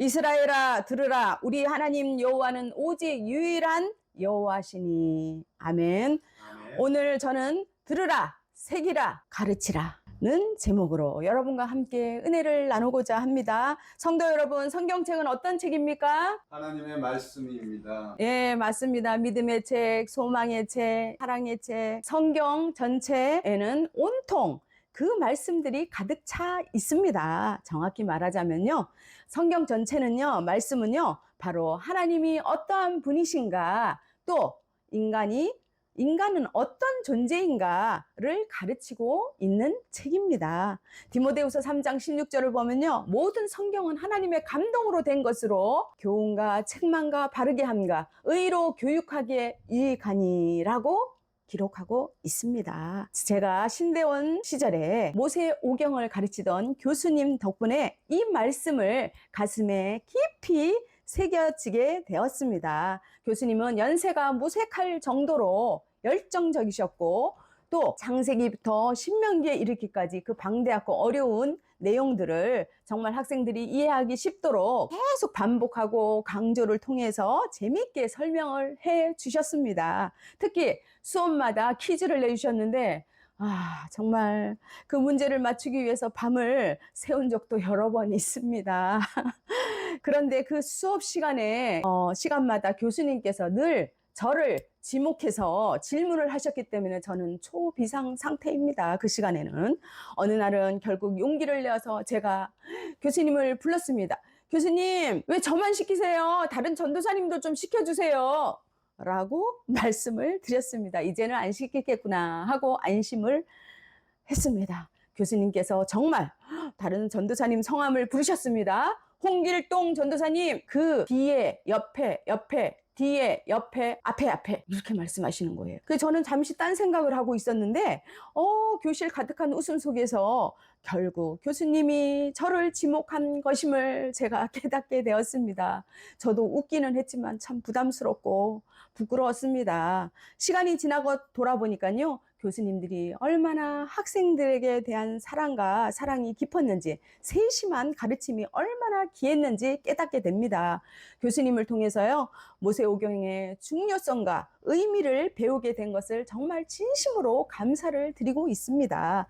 이스라엘아 들으라 우리 하나님 여호와는 오직 유일한 여호와시니 아멘. 아멘. 오늘 저는 들으라 새기라 가르치라 는 제목으로 여러분과 함께 은혜를 나누고자 합니다. 성도 여러분 성경책은 어떤 책입니까? 하나님의 말씀입니다. 예, 맞습니다. 믿음의 책, 소망의 책, 사랑의 책, 성경 전체에는 온통 그 말씀들이 가득 차 있습니다. 정확히 말하자면요. 성경 전체는요, 말씀은요, 바로 하나님이 어떠한 분이신가, 또 인간이 인간은 어떤 존재인가를 가르치고 있는 책입니다. 디모데후서 3장 16절을 보면요. 모든 성경은 하나님의 감동으로 된 것으로 교훈과 책망과 바르게 함과 의로 교육하기에 유익하니라고 기록하고 있습니다. 제가 신대원 시절에 모세 오경을 가르치던 교수님 덕분에 이 말씀을 가슴에 깊이 새겨지게 되었습니다. 교수님은 연세가 무색할 정도로 열정적이셨고 또 창세기부터 신명기에 이르기까지 그 방대하고 어려운 내용들을 정말 학생들이 이해하기 쉽도록 계속 반복하고 강조를 통해서 재미있게 설명을 해 주셨습니다. 특히 수업마다 퀴즈를 내주셨는데 아, 정말 그 문제를 맞추기 위해서 밤을 새운 적도 여러 번 있습니다. 그런데 그 수업 시간에, 어, 시간마다 교수님께서 늘 저를 지목해서 질문을 하셨기 때문에 저는 초비상 상태입니다. 그 시간에는. 어느 날은 결국 용기를 내어서 제가 교수님을 불렀습니다. 교수님, 왜 저만 시키세요? 다른 전도사님도 좀 시켜주세요. 라고 말씀을 드렸습니다. 이제는 안 시키겠구나 하고 안심을 했습니다. 교수님께서 정말 다른 전도사님 성함을 부르셨습니다. 홍길동 전도사님, 그 뒤에, 옆에, 옆에, 뒤에, 옆에, 앞에, 앞에 이렇게 말씀하시는 거예요. 그 저는 잠시 딴 생각을 하고 있었는데, 어, 교실 가득한 웃음 속에서 결국 교수님이 저를 지목한 것임을 제가 깨닫게 되었습니다. 저도 웃기는 했지만 참 부담스럽고 부끄러웠습니다. 시간이 지나고 돌아보니까요, 교수님들이 얼마나 학생들에게 대한 사랑과 사랑이 깊었는지, 세심한 가르침이 얼마나 귀했는지 깨닫게 됩니다. 교수님을 통해서요, 모세오경의 중요성과 의미를 배우게 된 것을 정말 진심으로 감사를 드리고 있습니다.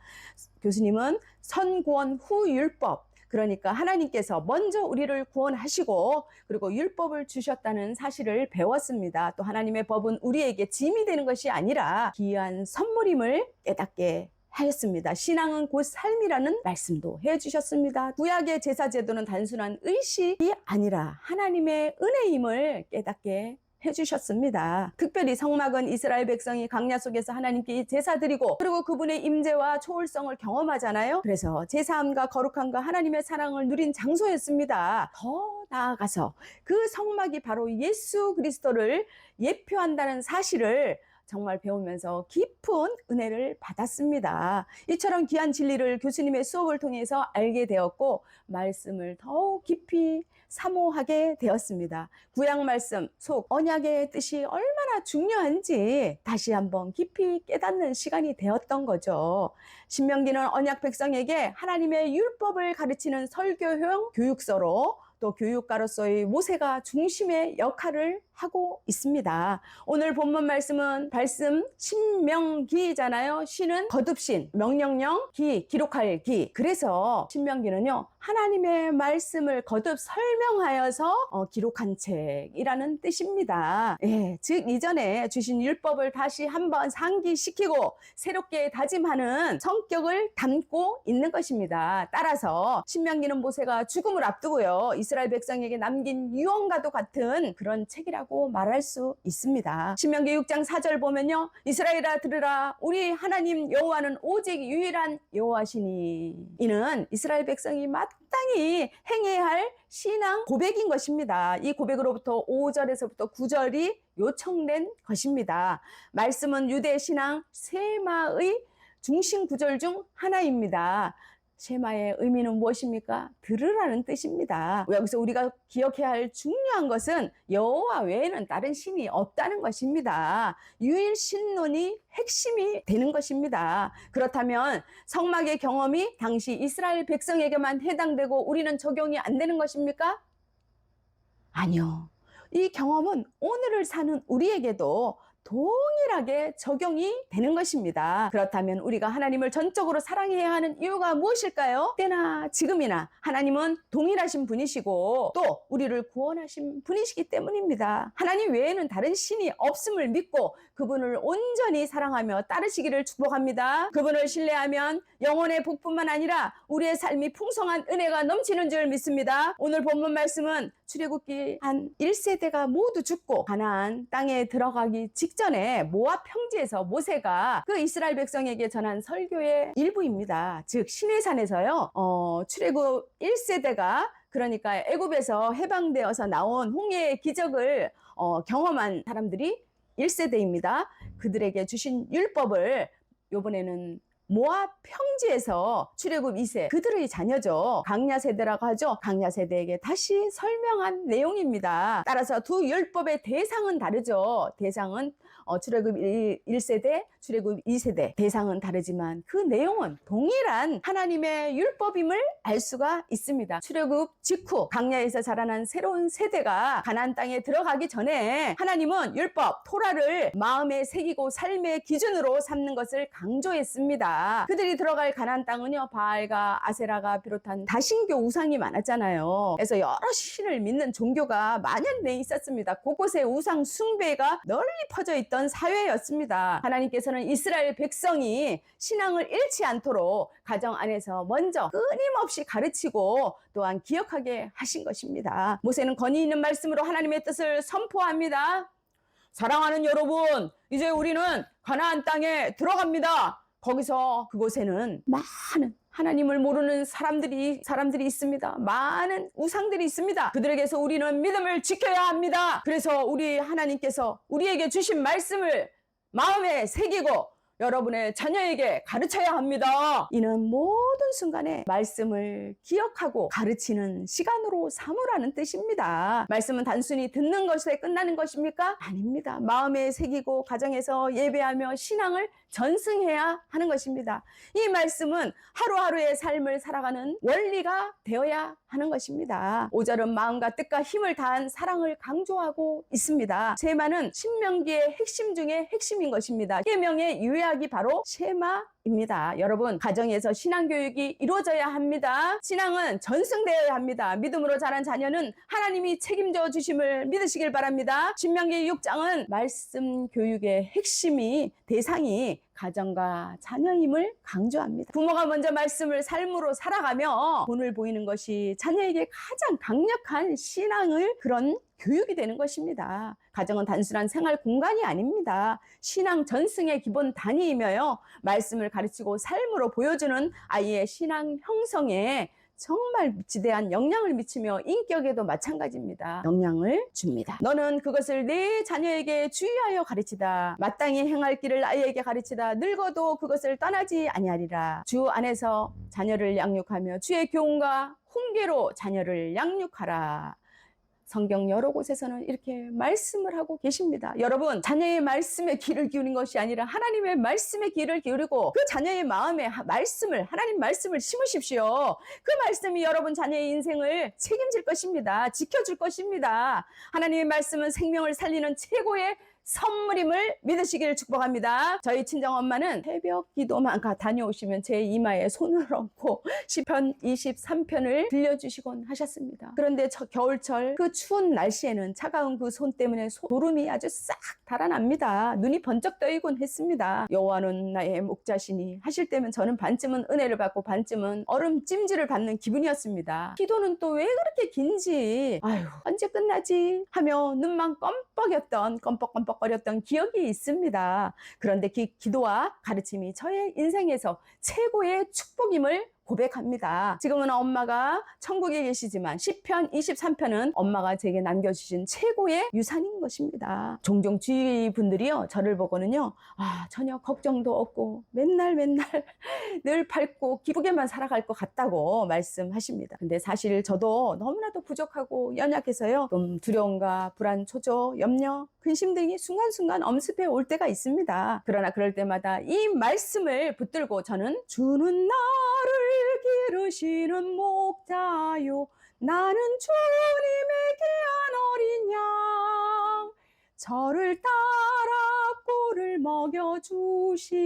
교수님은 선구원 후 율법, 그러니까 하나님께서 먼저 우리를 구원하시고 그리고 율법을 주셨다는 사실을 배웠습니다. 또 하나님의 법은 우리에게 짐이 되는 것이 아니라 귀한 선물임을 깨닫게 하였습니다. 신앙은 곧 삶이라는 말씀도 해주셨습니다. 구약의 제사 제도는 단순한 의식이 아니라 하나님의 은혜임을 깨닫게 해주셨습니다. 특별히 성막은 이스라엘 백성이 강야 속에서 하나님께 제사 드리고 그리고 그분의 임재와 초월성을 경험하잖아요. 그래서 제사함과 거룩함과 하나님의 사랑을 누린 장소였습니다. 더 나아가서 그 성막이 바로 예수 그리스도를 예표한다는 사실을 정말 배우면서 깊은 은혜를 받았습니다. 이처럼 귀한 진리를 교수님의 수업을 통해서 알게 되었고 말씀을 더욱 깊이 사모하게 되었습니다. 구약 말씀 속 언약의 뜻이 얼마나 중요한지 다시 한번 깊이 깨닫는 시간이 되었던 거죠. 신명기는 언약 백성에게 하나님의 율법을 가르치는 설교형 교육서로 또 교육가로서의 모세가 중심의 역할을 하고 있습니다. 오늘 본문 말씀은 말씀 신명기잖아요. 신은 거듭신, 명령령, 기, 기록할 기. 그래서 신명기는요. 하나님의 말씀을 거듭 설명하여서 어, 기록한 책이라는 뜻입니다. 예, 즉 이전에 주신 율법을 다시 한번 상기시키고 새롭게 다짐하는 성격을 담고 있는 것입니다. 따라서 신명기는 모세가 죽음을 앞두고요. 이스라엘 백성에게 남긴 유언과도 같은 그런 책이라고 말할 수 있습니다. 신명기 6장 4절 보면요. 이스라엘아 들으라 우리 하나님 여호와는 오직 유일한 여호와시니 이는 이스라엘 백성이 마땅히 행해야 할 신앙 고백인 것입니다. 이 고백으로부터 5절에서부터 9절이 요청된 것입니다. 말씀은 유대 신앙 세마의 중심 구절 중 하나입니다. 쉐마의 의미는 무엇입니까? 들으라는 뜻입니다. 여기서 우리가 기억해야 할 중요한 것은 여호와 외에는 다른 신이 없다는 것입니다. 유일 신론이 핵심이 되는 것입니다. 그렇다면 성막의 경험이 당시 이스라엘 백성에게만 해당되고 우리는 적용이 안 되는 것입니까? 아니요. 이 경험은 오늘을 사는 우리에게도 동일하게 적용이 되는 것입니다. 그렇다면 우리가 하나님을 전적으로 사랑해야 하는 이유가 무엇일까요? 때나 지금이나 하나님은 동일하신 분이시고 또 우리를 구원하신 분이시기 때문입니다. 하나님 외에는 다른 신이 없음을 믿고 그분을 온전히 사랑하며 따르시기를 축복합니다. 그분을 신뢰하면 영혼의 복뿐만 아니라 우리의 삶이 풍성한 은혜가 넘치는 줄 믿습니다. 오늘 본문 말씀은 출애굽기 한 1세대가 모두 죽고 가나안 땅에 들어가기 직전에 모압 평지에서 모세가 그 이스라엘 백성에게 전한 설교의 일부입니다. 즉 시내산에서요. 어, 출애굽 1세대가 그러니까 애굽에서 해방되어서 나온 홍해의 기적을 어, 경험한 사람들이 1세대입니다. 그들에게 주신 율법을 요번에는 모압 평지에서 출애굽 2세 그들의 자녀죠. 강야 세대라고 하죠. 강야 세대에게 다시 설명한 내용입니다. 따라서 두 율법의 대상은 다르죠. 대상은 어, 출애굽 1, 1세대, 출애굽 2세대 대상은 다르지만 그 내용은 동일한 하나님의 율법임을 알 수가 있습니다. 출애굽 직후 강야에서 자라난 새로운 세대가 가나안 땅에 들어가기 전에 하나님은 율법 토라를 마음에 새기고 삶의 기준으로 삼는 것을 강조했습니다. 그들이 들어갈 가나안 땅은요 바알과 아세라가 비롯한 다신교 우상이 많았잖아요. 그래서 여러 신을 믿는 종교가 만연돼 있었습니다. 곳곳에 우상 숭배가 널리 퍼져 있던 사회였습니다. 하나님께서는 이스라엘 백성이 신앙을 잃지 않도록 가정 안에서 먼저 끊임없이 가르치고 또한 기억하게 하신 것입니다. 모세는 권위 있는 말씀으로 하나님의 뜻을 선포합니다. 사랑하는 여러분, 이제 우리는 가나안 땅에 들어갑니다. 거기서 그곳에는 많은 하나님을 모르는 사람들이 사람들이 있습니다. 많은 우상들이 있습니다. 그들에게서 우리는 믿음을 지켜야 합니다. 그래서 우리 하나님께서 우리에게 주신 말씀을 마음에 새기고 여러분의 자녀에게 가르쳐야 합니다. 이는 모든 순간에 말씀을 기억하고 가르치는 시간으로 삼으라는 뜻입니다. 말씀은 단순히 듣는 것에 끝나는 것입니까? 아닙니다. 마음에 새기고 가정에서 예배하며 신앙을 전승해야 하는 것입니다. 이 말씀은 하루하루의 삶을 살아가는 원리가 되어야 하는 것입니다. 5절은 마음과 뜻과 힘을 다한 사랑을 강조하고 있습니다. 세마는 신명기의 핵심 중에 핵심인 것입니다. 계명의 요약이 바로 쉐마입니다. 여러분 가정에서 신앙 교육이 이루어져야 합니다. 신앙은 전승되어야 합니다. 믿음으로 자란 자녀는 하나님이 책임져 주심을 믿으시길 바랍니다. 신명기 6장은 말씀 교육의 핵심이 대상이 가정과 자녀임을 강조합니다. 부모가 먼저 말씀을 삶으로 살아가며 본을 보이는 것이 자녀에게 가장 강력한 신앙을 그런 교육이 되는 것입니다. 가정은 단순한 생활 공간이 아닙니다. 신앙 전승의 기본 단위이며요. 말씀을 가르치고 삶으로 보여주는 아이의 신앙 형성에 정말 지대한 영향을 미치며 인격에도 마찬가지입니다. 영향을 줍니다. 너는 그것을 내 자녀에게 주의하여 가르치다. 마땅히 행할 길을 아이에게 가르치다. 늙어도 그것을 떠나지 아니하리라. 주 안에서 자녀를 양육하며 주의 교훈과 훈계로 자녀를 양육하라. 성경 여러 곳에서는 이렇게 말씀을 하고 계십니다. 여러분, 자녀의 말씀에 귀를 기울인 것이 아니라 하나님의 말씀에 귀를 기울이고 그 자녀의 마음에 하- 말씀을, 하나님 말씀을 심으십시오. 그 말씀이 여러분 자녀의 인생을 책임질 것입니다. 지켜줄 것입니다. 하나님의 말씀은 생명을 살리는 최고의 선물임을 믿으시기를 축복합니다. 저희 친정 엄마는 새벽 기도만 가 다녀오시면 제 이마에 손을 얹고 시편 23편을 들려주시곤 하셨습니다. 그런데 저 겨울철 그 추운 날씨에는 차가운 그 손 때문에 소름이 아주 싹 달아납니다. 눈이 번쩍 떠이곤 했습니다. 여호와는 나의 목자시니 하실 때면 저는 반쯤은 은혜를 받고 반쯤은 얼음 찜질을 받는 기분이었습니다. 기도는 또 왜 그렇게 긴지 아유 언제 끝나지 하며 눈만 껌뻑였던 껌뻑껌뻑 거렸던 기억이 있습니다. 그런데 그 기도와 가르침이 저의 인생에서 최고의 축복임을 고백합니다. 지금은 엄마가 천국에 계시지만 시편 23편은 엄마가 제게 남겨주신 최고의 유산인 것입니다. 종종 주위 분들이요 저를 보고는요 아 전혀 걱정도 없고 맨날 맨날 늘 밝고 기쁘게만 살아갈 것 같다고 말씀하십니다. 근데 사실 저도 너무나도 부족하고 연약해서요 좀 두려움과 불안, 초조, 염려, 근심 등이 순간순간 엄습해 올 때가 있습니다. 그러나 그럴 때마다 이 말씀을 붙들고 저는 주는 나를 기르시는 목자요 나는 주님의 귀한 저를 따라 꼴을 먹여주시니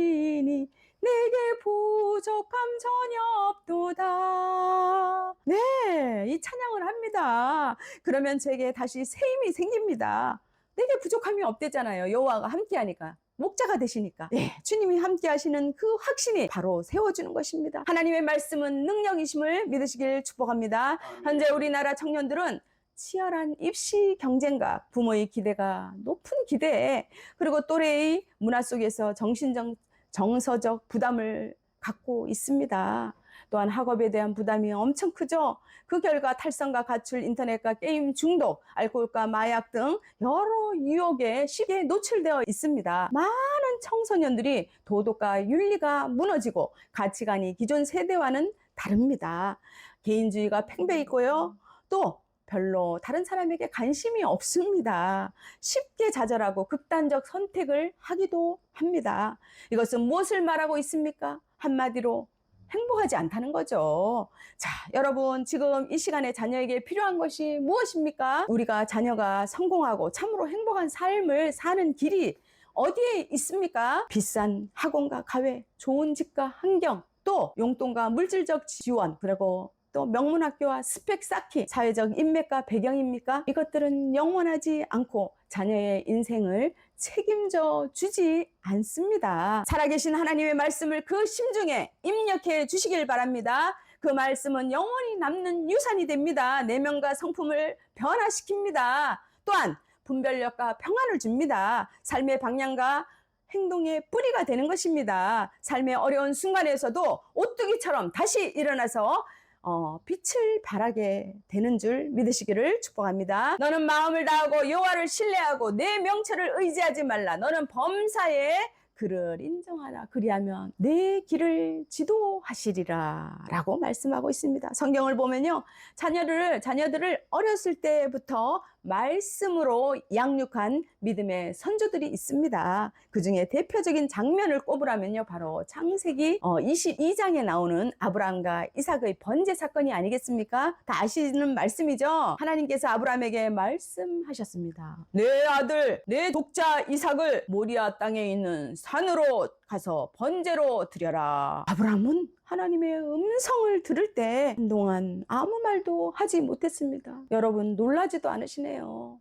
내게 부족함 전혀 없도다. 네, 이 찬양을 합니다. 그러면 제게 다시 새 힘이 생깁니다. 내게 부족함이 없대잖아요. 여호와가 함께하니까. 목자가 되시니까. 네, 주님이 함께 하시는 그 확신이 바로 세워주는 것입니다. 하나님의 말씀은 능력이심을 믿으시길 축복합니다. 현재 우리나라 청년들은 치열한 입시 경쟁과 부모의 기대가 높은 기대, 그리고 또래의 문화 속에서 정신적, 정서적 부담을 갖고 있습니다. 또한 학업에 대한 부담이 엄청 크죠. 그 결과 탈선과 가출, 인터넷과 게임 중독, 알코올과 마약 등 여러 유혹에 쉽게 노출되어 있습니다. 많은 청소년들이 도덕과 윤리가 무너지고 가치관이 기존 세대와는 다릅니다. 개인주의가 팽배했고요. 또 별로 다른 사람에게 관심이 없습니다. 쉽게 좌절하고 극단적 선택을 하기도 합니다. 이것은 무엇을 말하고 있습니까? 한마디로 행복하지 않다는 거죠. 자, 여러분, 지금 이 시간에 자녀에게 필요한 것이 무엇입니까? 우리가 자녀가 성공하고 참으로 행복한 삶을 사는 길이 어디에 있습니까? 비싼 학원과 가외, 좋은 집과 환경, 또 용돈과 물질적 지원, 그리고 또 명문학교와 스펙 쌓기, 사회적 인맥과 배경입니까? 이것들은 영원하지 않고 자녀의 인생을 책임져 주지 않습니다. 살아계신 하나님의 말씀을 그 심중에 입력해 주시길 바랍니다. 그 말씀은 영원히 남는 유산이 됩니다. 내면과 성품을 변화시킵니다. 또한 분별력과 평안을 줍니다. 삶의 방향과 행동의 뿌리가 되는 것입니다. 삶의 어려운 순간에서도 오뚜기처럼 다시 일어나서 어, 빛을 발하게 되는 줄 믿으시기를 축복합니다. 너는 마음을 다하고 여호와를 신뢰하고 내 명철을 의지하지 말라. 너는 범사에 그를 인정하라. 그리하면 내 길을 지도하시리라. 라고 말씀하고 있습니다. 성경을 보면요. 자녀를, 자녀들을 어렸을 때부터 말씀으로 양육한 믿음의 선조들이 있습니다. 그 중에 대표적인 장면을 꼽으라면요. 바로 창세기 22장에 나오는 아브라함과 이삭의 번제 사건이 아니겠습니까? 다 아시는 말씀이죠. 하나님께서 아브라함에게 말씀하셨습니다. 내 아들, 내 독자 이삭을 모리아 땅에 있는 산으로 가서 번제로 드려라. 아브라함은 하나님의 음성을 들을 때 한동안 아무 말도 하지 못했습니다. 여러분 놀라지도 않으시네요.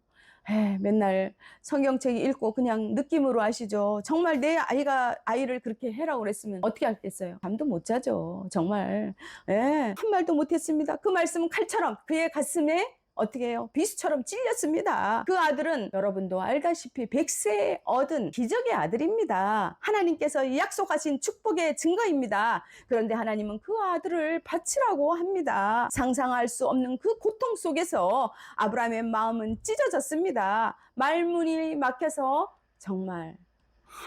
에, 맨날 성경책 읽고 그냥 느낌으로 하시죠. 정말 내 아이가 아이를 그렇게 해라고 그랬으면 어떻게 하겠어요? 잠도 못 자죠. 정말 에, 한 말도 못했습니다. 그 말씀은 칼처럼 그의 가슴에 어떻게 해요? 비수처럼 찔렸습니다. 그 아들은 여러분도 알다시피 백세 얻은 기적의 아들입니다. 하나님께서 약속하신 축복의 증거입니다. 그런데 하나님은 그 아들을 바치라고 합니다. 상상할 수 없는 그 고통 속에서 아브라함의 마음은 찢어졌습니다. 말문이 막혀서 정말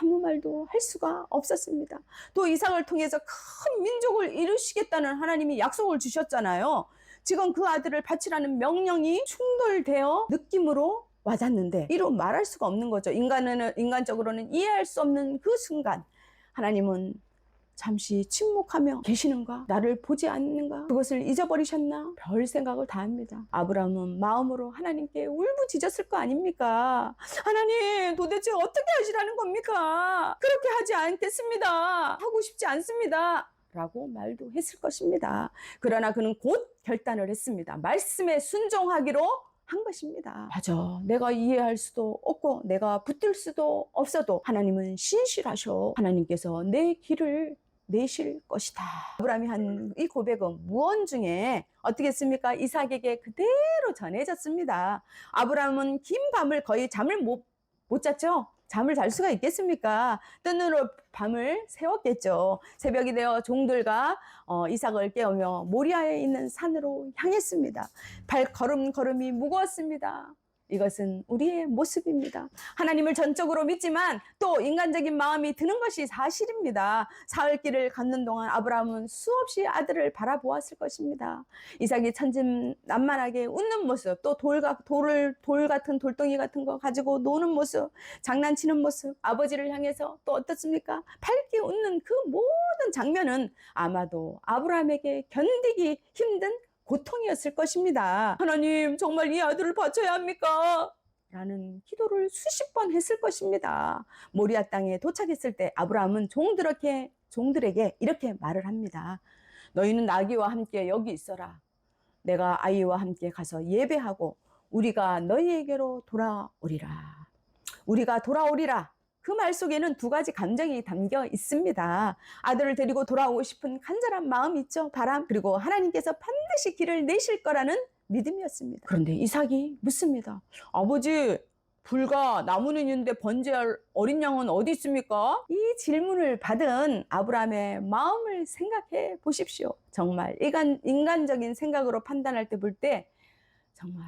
아무 말도 할 수가 없었습니다. 또 이삭을 통해서 큰 민족을 이루시겠다는 하나님이 약속을 주셨잖아요. 지금 그 아들을 바치라는 명령이 충돌되어 느낌으로 와닿는데 이로 말할 수가 없는 거죠. 인간은 인간적으로는 이해할 수 없는 그 순간 하나님은 잠시 침묵하며 계시는가? 나를 보지 않는가? 그것을 잊어버리셨나? 별 생각을 다 합니다. 아브라함은 마음으로 하나님께 울부짖었을 거 아닙니까? 하나님, 도대체 어떻게 하시라는 겁니까? 그렇게 하지 않겠습니다. 하고 싶지 않습니다. 라고 말도 했을 것입니다. 그러나 그는 곧 결단을 했습니다. 말씀에 순종하기로 한 것입니다. 맞아. 내가 이해할 수도 없고 내가 붙들 수도 없어도 하나님은 신실하셔. 하나님께서 내 길을 내실 것이다. 아브라함이 한 이 고백은 무언 중에 어떻게 했습니까? 이삭에게 그대로 전해졌습니다. 아브라함은 긴 밤을 거의 잠을 못, 못 잤죠? 잠을 잘 수가 있겠습니까? 뜬으로 밤을 새웠겠죠. 새벽이 되어 종들과 어, 이삭을 깨우며 모리아에 있는 산으로 향했습니다. 발걸음 걸음이 무거웠습니다. 이것은 우리의 모습입니다. 하나님을 전적으로 믿지만 또 인간적인 마음이 드는 것이 사실입니다. 사흘 길을 걷는 동안 아브라함은 수없이 아들을 바라보았을 것입니다. 이삭이 천진난만하게 웃는 모습, 또 돌과 돌을 돌 같은 돌덩이 같은 거 가지고 노는 모습, 장난치는 모습, 아버지를 향해서 또 어떻습니까? 밝게 웃는 그 모든 장면은 아마도 아브라함에게 견디기 힘든 고통이었을 것입니다. 하나님, 정말 이 아들을 바쳐야 합니까? 라는 기도를 수십 번 했을 것입니다. 모리아 땅에 도착했을 때 아브라함은 종들에게, 종들에게 이렇게 말을 합니다. 너희는 나귀와 함께 여기 있어라. 내가 아이와 함께 가서 예배하고 우리가 너희에게로 돌아오리라. 우리가 돌아오리라. 그 말 속에는 두 가지 감정이 담겨 있습니다. 아들을 데리고 돌아오고 싶은 간절한 마음 있죠. 바람. 그리고 하나님께서 반드시 길을 내실 거라는 믿음이었습니다. 그런데 이삭이 묻습니다. 아버지, 불과 나무는 있는데 번제할 어린 양은 어디 있습니까? 이 질문을 받은 아브라함의 마음을 생각해 보십시오. 정말 인간, 인간적인 생각으로 판단할 때 볼때 정말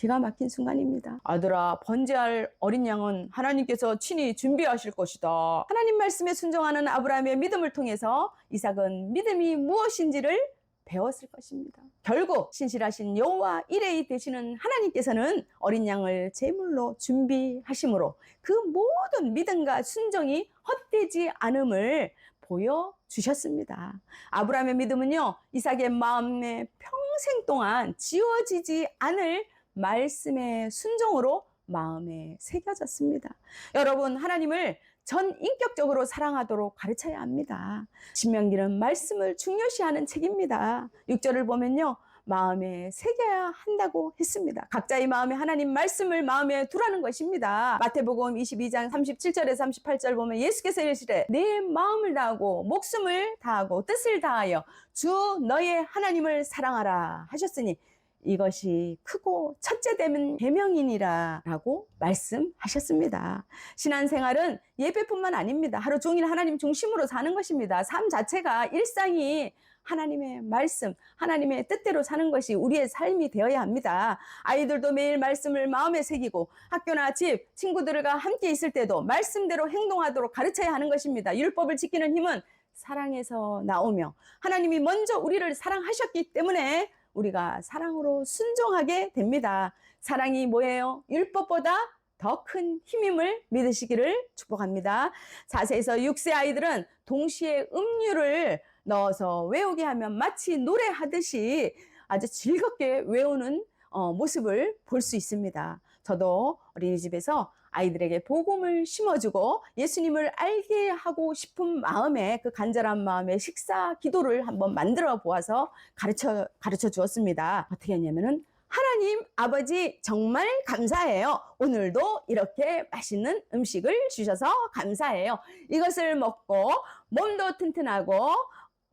기가 막힌 순간입니다. 아들아, 번제할 어린 양은 하나님께서 친히 준비하실 것이다. 하나님 말씀에 순종하는 아브라함의 믿음을 통해서 이삭은 믿음이 무엇인지를 배웠을 것입니다. 결국 신실하신 여호와 이레이 되시는 하나님께서는 어린 양을 제물로 준비하심으로 그 모든 믿음과 순종이 헛되지 않음을 보여 주셨습니다. 아브라함의 믿음은요, 이삭의 마음에 평생 동안 지워지지 않을 말씀의 순종으로 마음에 새겨졌습니다. 여러분, 하나님을 전 인격적으로 사랑하도록 가르쳐야 합니다. 신명기는 말씀을 중요시하는 책입니다. 6절을 보면요. 마음에 새겨야 한다고 했습니다. 각자의 마음에 하나님 말씀을 마음에 두라는 것입니다. 마태복음 22장 37절에서 38절 보면 예수께서 이르시되 내 마음을 다하고 목숨을 다하고 뜻을 다하여 주 너의 하나님을 사랑하라 하셨으니 이것이 크고 첫째 되면 계명이니라라고 말씀하셨습니다. 신앙생활은 예배뿐만 아닙니다. 하루 종일 하나님 중심으로 사는 것입니다. 삶 자체가 일상이 하나님의 말씀, 하나님의 뜻대로 사는 것이 우리의 삶이 되어야 합니다. 아이들도 매일 말씀을 마음에 새기고 학교나 집, 친구들과 함께 있을 때도 말씀대로 행동하도록 가르쳐야 하는 것입니다. 율법을 지키는 힘은 사랑에서 나오며 하나님이 먼저 우리를 사랑하셨기 때문에 우리가 사랑으로 순종하게 됩니다. 사랑이 뭐예요? 율법보다 더 큰 힘임을 믿으시기를 축복합니다. 4세에서 6세 아이들은 동시에 음료를 넣어서 외우게 하면 마치 노래하듯이 아주 즐겁게 외우는 어, 모습을 볼 수 있습니다. 저도 어린이집에서 아이들에게 복음을 심어주고 예수님을 알게 하고 싶은 마음에 그 간절한 마음에 식사 기도를 한번 만들어 보아서 가르쳐 가르쳐 주었습니다. 어떻게 했냐면은 하나님 아버지 정말 감사해요. 오늘도 이렇게 맛있는 음식을 주셔서 감사해요. 이것을 먹고 몸도 튼튼하고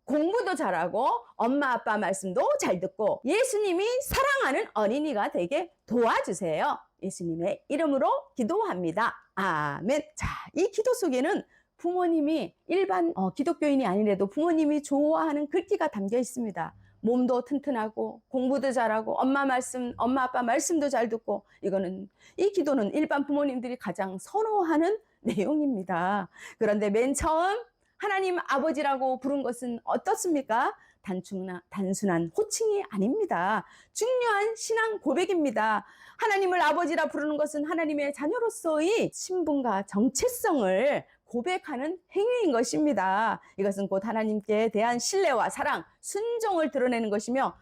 공부도 잘하고 엄마 아빠 말씀도 잘 듣고 예수님이 사랑하는 어린이가 되게 도와주세요. 예수님의 이름으로 기도합니다. 아멘. 자, 이 기도 속에는 부모님이 일반 어, 기독교인이 아니래도 부모님이 좋아하는 글귀가 담겨 있습니다. 몸도 튼튼하고 공부도 잘하고 엄마 말씀, 엄마 아빠 말씀도 잘 듣고 이거는 이 기도는 일반 부모님들이 가장 선호하는 내용입니다. 그런데 맨 처음 하나님 아버지라고 부른 것은 어떻습니까? 단순한, 단순한 호칭이 아닙니다. 중요한 신앙 고백입니다. 하나님을 아버지라 부르는 것은 하나님의 자녀로서의 신분과 정체성을 고백하는 행위인 것입니다. 이것은 곧 하나님께 대한 신뢰와 사랑, 순종을 드러내는 것이며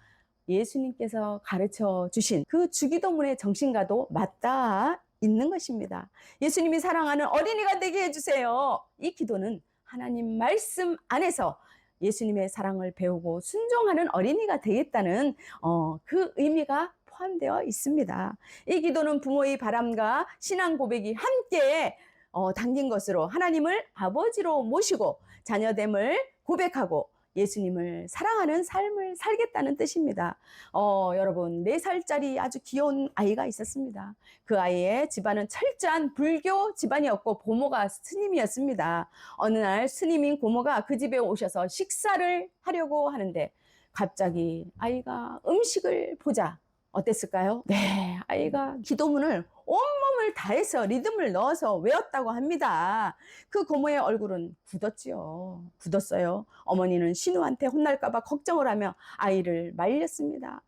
예수님께서 가르쳐 주신 그 주기도문의 정신과도 맞닿아 있는 것입니다. 예수님이 사랑하는 어린이가 되게 해주세요. 이 기도는 하나님 말씀 안에서 예수님의 사랑을 배우고 순종하는 어린이가 되겠다는 어, 그 의미가 포함되어 있습니다. 이 기도는 부모의 바람과 신앙 고백이 함께 어, 담긴 것으로 하나님을 아버지로 모시고 자녀됨을 고백하고 예수님을 사랑하는 삶을 살겠다는 뜻입니다. 어, 여러분, 4살짜리 아주 귀여운 아이가 있었습니다. 그 아이의 집안은 철저한 불교 집안이었고 고모가 스님이었습니다. 어느 날 스님인 고모가 그 집에 오셔서 식사를 하려고 하는데 갑자기 아이가 음식을 보자 어땠을까요? 네, 아이가 기도문을 온 몸을 다해서 리듬을 넣어서 외웠다고 합니다. 그 고모의 얼굴은 굳었지요. 굳었어요. 어머니는 신우한테 혼날까봐 걱정을 하며 아이를 말렸습니다.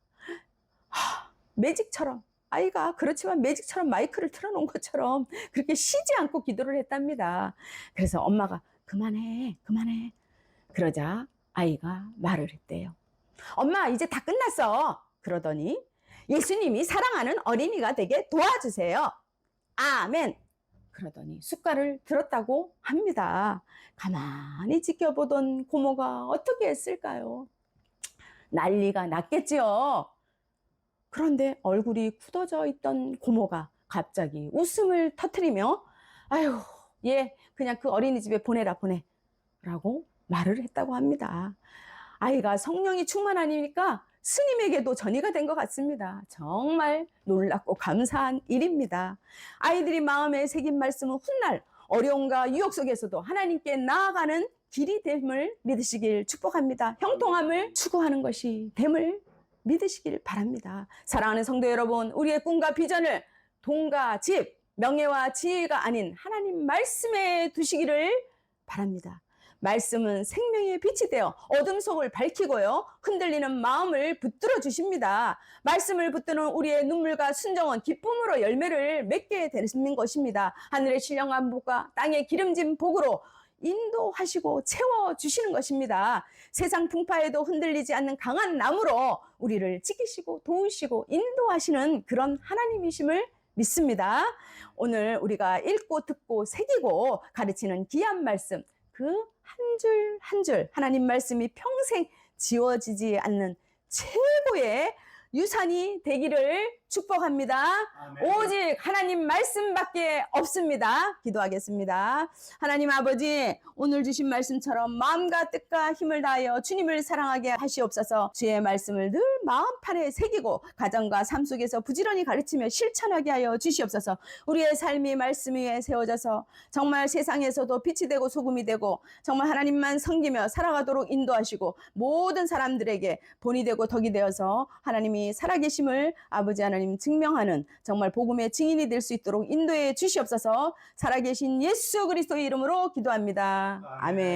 하, 매직처럼 아이가 그렇지만 매직처럼 마이크를 틀어놓은 것처럼 그렇게 쉬지 않고 기도를 했답니다. 그래서 엄마가 그만해, 그만해. 그러자 아이가 말을 했대요. 엄마, 이제 다 끝났어. 그러더니 예수님이 사랑하는 어린이가 되게 도와주세요. 아멘. 그러더니 숟갈을 들었다고 합니다. 가만히 지켜보던 고모가 어떻게 했을까요? 난리가 났겠지요. 그런데 얼굴이 굳어져 있던 고모가 갑자기 웃음을 터뜨리며 아유, 얘 그냥 그 어린이집에 보내라 보내 라고 말을 했다고 합니다. 아이가 성령이 충만하니까 스님에게도 전이가 된 것 같습니다. 정말 놀랍고 감사한 일입니다. 아이들이 마음에 새긴 말씀은 훗날 어려움과 유혹 속에서도 하나님께 나아가는 길이 됨을 믿으시길 축복합니다. 형통함을 추구하는 것이 됨을 믿으시길 바랍니다. 사랑하는 성도 여러분, 우리의 꿈과 비전을 돈과 집, 명예와 지혜가 아닌 하나님 말씀에 두시기를 바랍니다. 말씀은 생명의 빛이 되어 어둠 속을 밝히고요. 흔들리는 마음을 붙들어 주십니다. 말씀을 붙드는 우리의 눈물과 순정은 기쁨으로 열매를 맺게 되는 것입니다. 하늘의 신령한 복과 땅의 기름진 복으로 인도하시고 채워주시는 것입니다. 세상 풍파에도 흔들리지 않는 강한 나무로 우리를 지키시고 도우시고 인도하시는 그런 하나님이심을 믿습니다. 오늘 우리가 읽고 듣고 새기고 가르치는 귀한 말씀, 그 한 줄 한 줄 하나님 말씀이 평생 지워지지 않는 최고의 유산이 되기를 축복합니다. 오직 하나님 말씀밖에 없습니다. 기도하겠습니다. 하나님 아버지, 오늘 주신 말씀처럼 마음과 뜻과 힘을 다하여 주님을 사랑하게 하시옵소서 주의 말씀을 늘 마음판에 새기고 가정과 삶 속에서 부지런히 가르치며 실천하게 하여 주시옵소서 우리의 삶이 말씀 위에 세워져서 정말 세상에서도 빛이 되고 소금이 되고 정말 하나님만 섬기며 살아가도록 인도하시고 모든 사람들에게 본이 되고 덕이 되어서 하나님이 살아계심을 아버지 하나님 증명하는 정말 복음의 증인이 될 수 있도록 인도해 주시옵소서 살아계신 예수 그리스도의 이름으로 기도합니다. 아멘.